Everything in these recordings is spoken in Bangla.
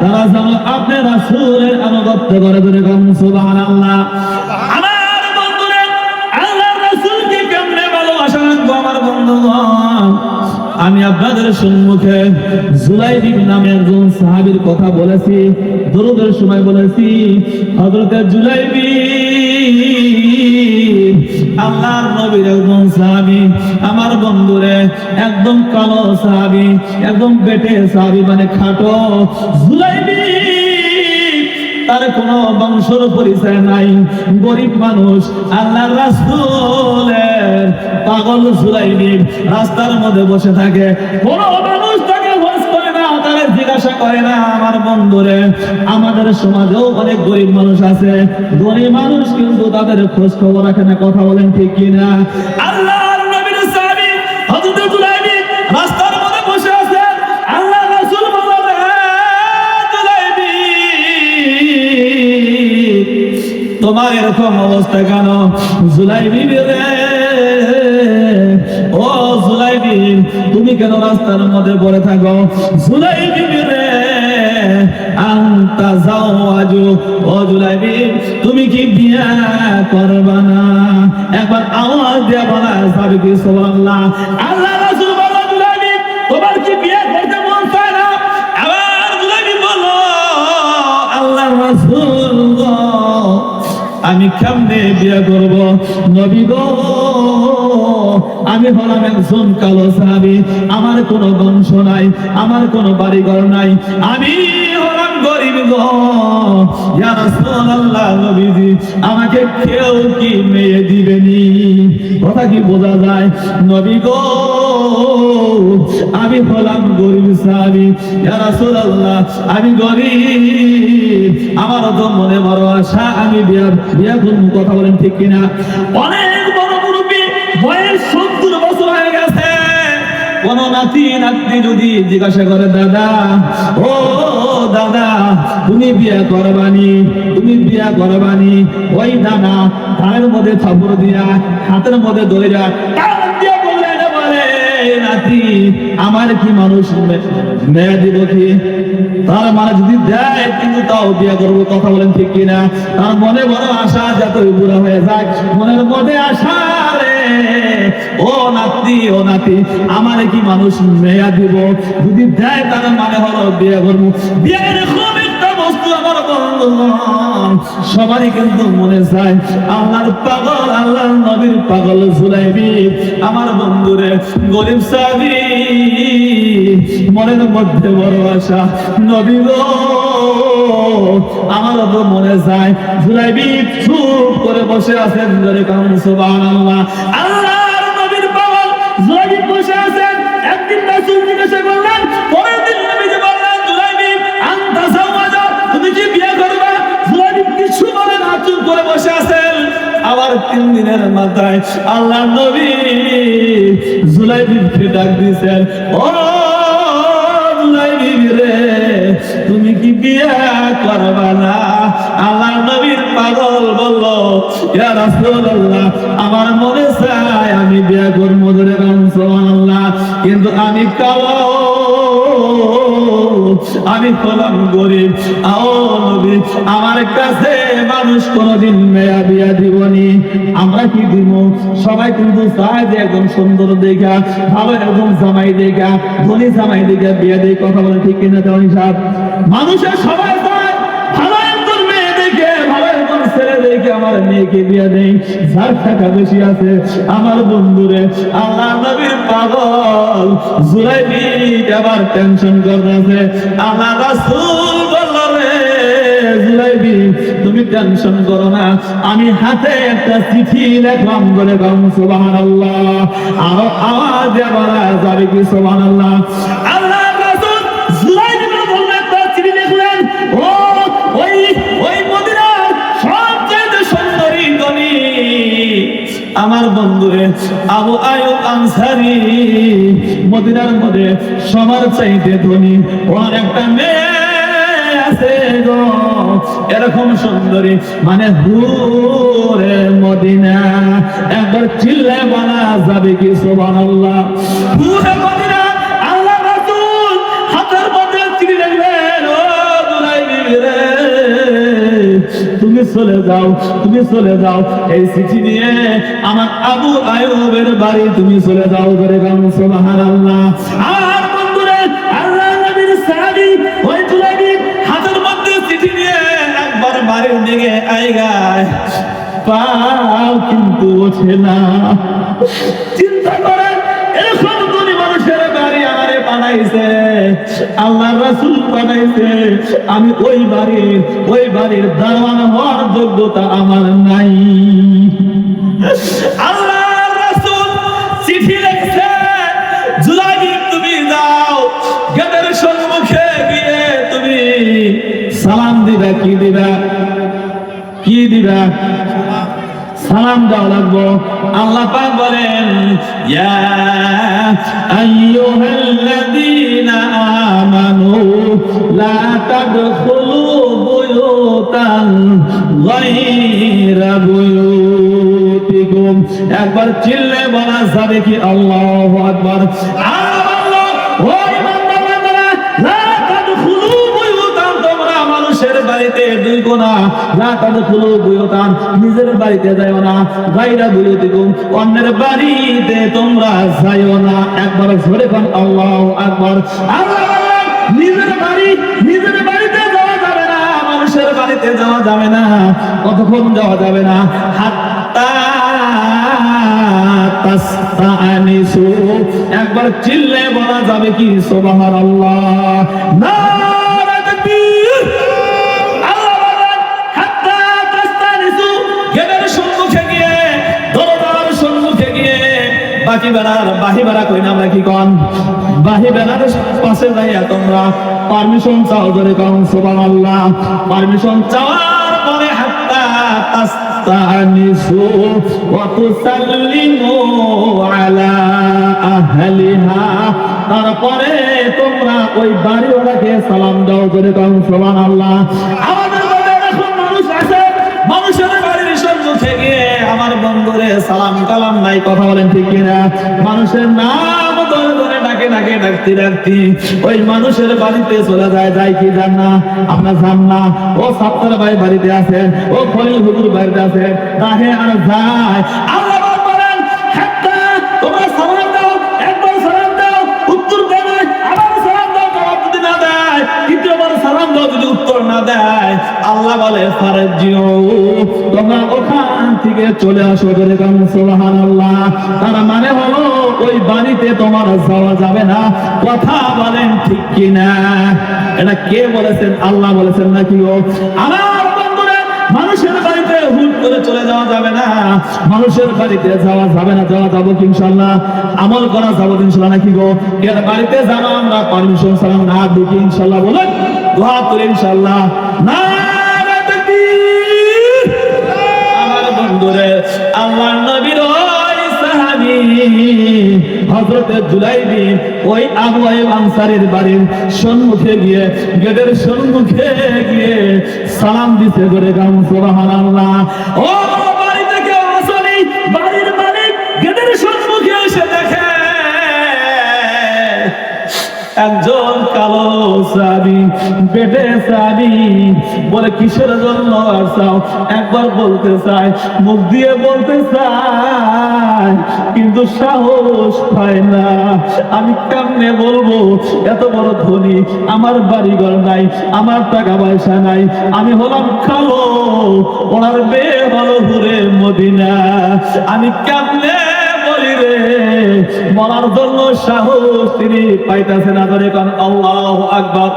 তারা যেন আনুগত্য করে ধরে আল্লাহ আমি আপনাদের সম্মুখে জুলাইবিব নামে একজন সাহাবীর কথা বলেছি, দরুদের সময় বলেছি, হযরত জুলাইবি আল্লাহর নবীর একজন সাহাবী, আমার বন্ধুরে একদম কালো সাহাবী, একদম বেটে সাহাবী মানে খাটো জুলাইবি। তার কোনো বংশর পরিচয় নাই। গরিব মানুষ, আল্লাহর রাসূলের পাগল জুলাইবি রাস্তার মধ্যে বসে থাকে। কোন মানুষ তাকে খোঁজ করে না তাকে জিজ্ঞাসা করে না, আমার বন্ধুরে, আমাদের সমাজেও অনেক গরিব মানুষ আছে। গরিব মানুষ কিন্তু তাদের খোঁজ খবর রাখে না, কথা বলেন ঠিক কিনা? তোমার এরকম অবস্থা কেন? জুলাইবি রে তুমি কেন রাস্তার মধ্যে পড়ে থাকো? ও জুলাইবি তুমি কি বিয়া না? একবার আওয়াজ বলা সুবহানাল্লাহ। আল্লাহ রাসূল বলো জুলাইবি তোমার কি বিয়া করতে মন চায় না? আবার জুলাইবি বলো, আল্লাহ রাসূল আমি কেমনে বিয়ে করব? নবী গো আমি হলাম একজন কালো সাহাবি। আমার কোনো বংশ নাই, আমার কোনো বাড়িঘর নাই। আমি হলাম গরিব আমাকে কেউ কি মেয়ে দিবেনি? কথা কি বোঝা যায়? নবী গো, আমি হলাম গরিব সাহাবি। ইয়া রাসূলুল্লাহ, আমি গরিব। আমার তো মনে বড় আশা, আমি বিয়া বিয়া কথা বলেন ঠিক কিনা? অনেক কোন নাতি, নাতনি যদি জিজ্ঞাসা করে, দাদা, ও দাদা, তুমি বিয়া করবানি, তুমি বিয়া করবানি? ওই দাদা ঘাড়ের মধ্যে থাপড় দিয়া, হাতের মধ্যে দইরা আমার কি মানুষ মে- মেয়ে দিব কি? তার মানে যদি দেয়, কিন্তু তাও বিয়ে করব, কথা বলেন ঠিক কিনা? তার মনে বড় আশা, যতই বুড়া হয়ে যাক, মনের মধ্যে আশা ও নাতি ও নাতি, আমার কি মানুষ মেয়া দিব? যদি দেয় তার মানে হলো বিয়ে করব। বিয়ে আমার বন্ধুগণ, সবারই কিন্তু মনে চায় আল্লাহর পাগল, আল্লাহর নবীর পাগল জুলাইবি, আমার বন্ধুরে গরিব সাবি। মনের মধ্যে বড় আশা, নবী আমার তো মনে চায়, জুলাইবি চুপ করে বসে আছেন ধরে কারণ সুবহানাল্লাহ। আল্লাহর নবীর পাগল, জুলাইবি বসে আছেন, একদিন রাসূল জিজ্ঞাসা আবার তিন দিনের মাথায় আল্লাহ নবী জুলাইবিকে ডাক দিয়েছেন, ও জুলাইবি রে, তুমি কি বিয়া করবা না? আল্লাহ নবীর পাগল বলল, ইয়া রাসূলুল্লাহ, আমার মনে চায় আমি বিয়ে করব ধরে রামসুল্লাহ কিন্তু আমি কালো আমি হলাম গরিব। আও নবী, আমার কাছে মানুষ কোনদিন মেয়া বিয়া দিবনি। আমরা কি দিব? সবাই কিন্তু চায় যে একদম সুন্দর দেখা, ভালো একদম জামাই দেখা, ধনী জামাই দেখা, বিয়া দিয়ে কথা বলে ঠিক কিনা তেমন হিসাব মানুষের সবাই চায় ভালো একজন মেয়ে দেখে ভালো একজন ছেলে আমার মেয়েকে বিয়ে দেই, যার টাকা বেশি আছে, আমার বন্ধুরে আল্লাহ নবীর পাগল। জুলাইবি আবার টেনশন করতেছে আল্লাহ রাসূল তুমি টেনশন করো না, আমি হাতে একটা চিঠি লেখলাম বলে গাম সুবহানাল্লাহ। আরও আওয়াজ বলা যাবে কি সুবহানাল্লাহ? আমার বন্ধুরে, আবু আয়ুব আনসারি, মদিনার মধ্যে সবার চাইতে ধনী। ওনার একটা মেয়ে আছে গো, এরকম সুন্দরী মানে হুরে মদিনা। একবার চিল্লে বলা যাবে কি সুবহানাল্লাহ? হুরে মদিনা তুমি চলে যাও, তুমি চলে যাও। এই চিঠি নিয়ে আমার আবু আয়ুবের বাড়ি তুমি চলে যাও করে গান, সুবহানাল্লাহ। পাও কিন্তু ওঠে না। চিন্তা করেন এরকম বানাইছে আল্লাহ রাসূল বানাইছে। আমি ওই বাড়ির ওই বাড়ির দারওয়ান হওয়ার যোগ্যতা আমার নাই। আল্লাহ রাসূল চিঠি লিখছে জুলাইবি তুমি যাও, গেটের সম্মুখে গিয়ে তুমি সালাম দিবা, কি দিবা? কি দিবা? সালাম দেওয়া লাগবো। আল্লাহ পাক বলেন একবার চিল্লে বলা যাবে কি আল্লাহু আকবার। আল্লাহ বাড়িতে দুই কোনা লা তাদখুলু বুয়ুতান নিজের বাড়িতে যাইও না গায়রা বুয়ুতিকুম অন্যের বাড়িতে তোমরা যাইও না। একবার জোরে কোন, আল্লাহু আকবার। আল্লাহ নিজের বাড়ি, নিজের বাড়িতে যাওয়া যাবে না, মানুষের বাড়িতে যাওয়া যাবে না, কতক্ষণ যাওয়া যাবে না। হাত্তা একবার চিল্লে বলা যাবে কি, সুবহানাল্লাহ। নারে বাকি বাহি বেড়া কই কন? বাহি পাশে যাইয়া তোমরা পারমিশন চাও ধরে কন, সুবহানাল্লাহ। পারমিশন চাওয়ার পরে হাত্তা তাস্তানিসু ওয়া তুসাল্লিমু আলা আহলিহা। তারপরে তোমরা ওই বাড়িওয়ালাকে সালাম দাও করে আমাদের মধ্যে এরকম মানুষ আছে, মানুষের বাড়ির সম্মুখে আমার বন্ধুরে সালাম কালাম নাই, কথা বলেন ঠিক কিনা? মানুষের নাম ধরে ধরে ডাকে ডাকে, ডাকতে ডাকতে। ওই মানুষের বাড়িতে চলে যায় যায় কি যান না? আপনার যান না। ও সাপ্তার ভাই বাড়িতে আছেন ও খলিল হুজুর বাড়িতে আছেন তাহে আর যায় আল্লাহ বলেন তোমরা সালাম উত্তর না দেয় আল্লাহ বলে ফারজিও থেকে চলে আসো বলে কাম সুবহানাল্লাহ। তার মানে হলো, ওই বাড়িতে তোমার যাওয়া যাবে না। কথা বলেন ঠিক কিনা? এটা কে বলেছেন? আল্লাহ বলেছেন নাকি ও? আমার মানুষের বাড়িতে হুট করে চলে যাওয়া যাবে না। মানুষের বাড়িতে যাওয়া যাবে না, যাওয়া যাব ইনশাল্লাহ আমল করা যাব ইনশাল্লাহ নাকি গো? এর বাড়িতে যাব আমরা পারমিশন সালাম না দিকে ইনশাল্লাহ বলেন ইনশাল্লাহ না বন্ধুরে, আমার নবীর জুলাইবি ওই আবু আইব আনসারীর বাড়ির সম্মুখে গিয়ে, গেটের সম্মুখে গিয়ে সালাম দিতে করে গাম সুবহানাল্লাহ। ও পেটে সাবি বলে একবার বলতে চাই মুখ দিয়ে বলতে চাই কিন্তু সাহস পায় না। আমি বলব? এত বড় ধনী, আমার বাড়িঘর নাই, আমার টাকা পয়সা নাই, আমি হলাম কালো, ওনার মেয়ে হলো হুরে মদিনা। আমি কেমনে বলি রে? মরার জন্য সাহস তিনি পাইতেছে না ধরে কারণ আল্লাহ আকবর।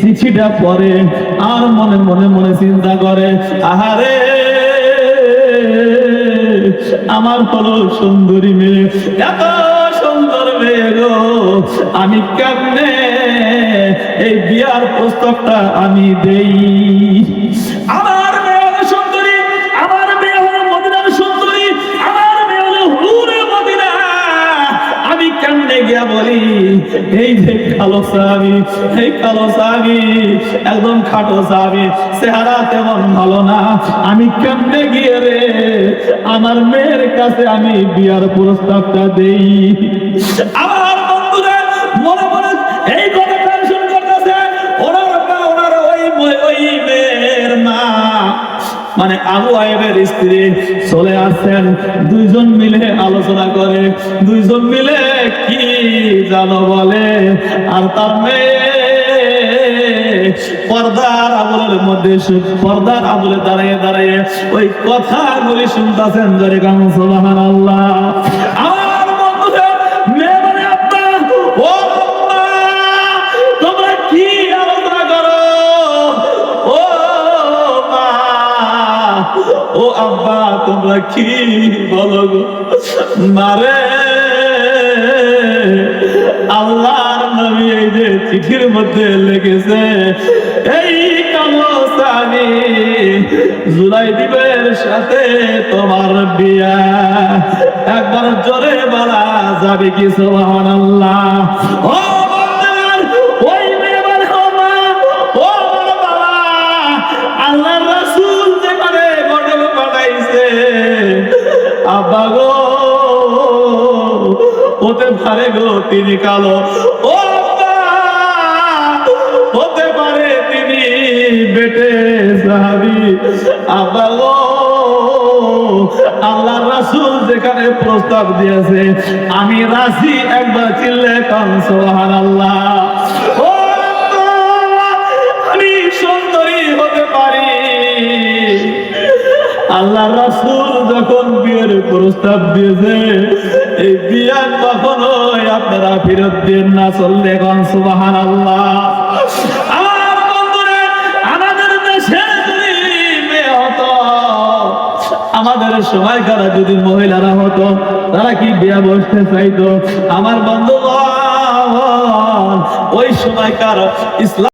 চিঠিটা পরে আর মনে মনে মনে চিন্তা করে, আহারে, আমার হলো সুন্দরী মেয়ে, এত সুন্দর মেয়ে গো, আমি কেমনে এই বিয়ার প্রস্তাবটা আমি দেই? আমার গিয়া বলি, এই যে কালো সাবি, এই কালো সাবি, একদম খাটো সাবি, চেহারা তেমন ভালো না। আমি কেমনে গিয়ে রে, আমার মেয়ের কাছে আমি বিয়ার প্রস্তাবটা দেই? আমার বন্ধুরা মনে মানে আবু আয়েবের স্ত্রী চলে আসছেন। দুইজন মিলে আলোচনা করে, দুইজন মিলে কি জানো বলে? আর তার পর্দার আবুলের মধ্যে পর্দার আবলে দাঁড়িয়ে দাঁড়িয়ে ওই কথাগুলি শুনতেছেন জরে গান আল্লাহ আব্বা, তোমরা কি বলো গো? মারে, আল্লাহর নবী এই যে চিঠির মধ্যে লেগেছে, এই কামসানি জুলাই দিবের সাথে তোমার বিয়া। একবার জোরে বলা যাবে কি সুবহানাল্লাহ? ও পারে গো তিনি কালো। ও হতে পারে তিনি বেটে সাহাবি। আব্বা গো আল্লাহ রাসূল যেখানে প্রস্তাব দিয়েছে আমি রাজি একবার চিল্লে কান ও আল্লাহ, আমি সুন্দরী হতে পারি। আল্লাহ রাসূল যখন বিয়ের প্রস্তাব দিয়েছে। এই বিয়া কখনোই আপনারা ফেরত দিন না, চললে গন সুবাহান আল্লাহ আমাদের দেশে যদি মেয়ে হতো, আমাদের সময়কারা যদি মহিলারা হতো, তারা কি বিয়া বসতে চাইতো? আমার বন্ধু ওই সময়কার ইসলাম